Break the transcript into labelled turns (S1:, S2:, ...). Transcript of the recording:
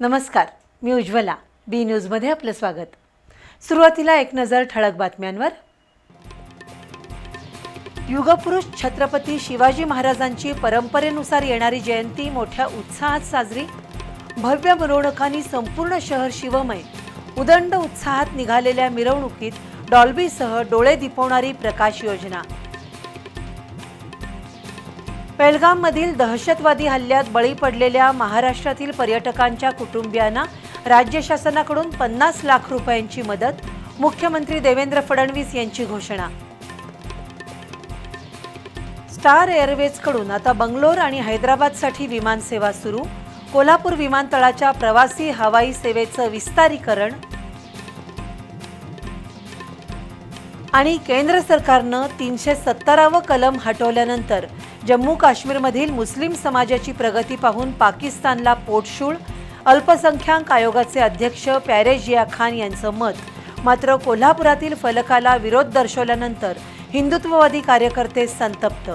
S1: नमस्कार मी उज्ज्वला बी न्यूजमध्ये आपलं स्वागत. सुरुवातीला एक नजर ठळक बातम्यांवर. युगपुरुष छत्रपती शिवाजी महाराजांची परंपरेनुसार येणारी जयंती मोठ्या उत्साहात साजरी. भव्य मिरवणुकांनी संपूर्ण शहर शिवमय. उदंड उत्साहात निघालेल्या मिरवणुकीत डॉल्बीसह डोळे दिपवणारी प्रकाश योजना. पेलगाममधील दहशतवादी हल्ल्यात बळी पडलेल्या महाराष्ट्रातील पर्यटकांच्या कुटुंबियांना राज्य शासनाकडून पन्नास लाख रुपयांची मदत मुख्यमंत्री देवेंद्र फडणवीस यांची घोषणा. स्टार एअरवेजकडून आता बंगलोर आणि हैदराबादसाठी विमानसेवा सुरू. कोल्हापूर विमानतळाच्या प्रवासी हवाई सेवेचं विस्तारीकरण आणि केंद्र सरकारनं तीनशे सत्तरावं कलम हटवल्यानंतर जम्मू काश्मीरमधील मुस्लिम समाजाची प्रगती पाहून पाकिस्तानला पोटशूळ अल्पसंख्याक आयोगाचे अध्यक्ष प्यारेजिया खान यांचं मत मात्र कोल्हापुरातील फलकाला विरोध दर्शवल्यानंतर हिंदुत्ववादी कार्यकर्ते संतप्त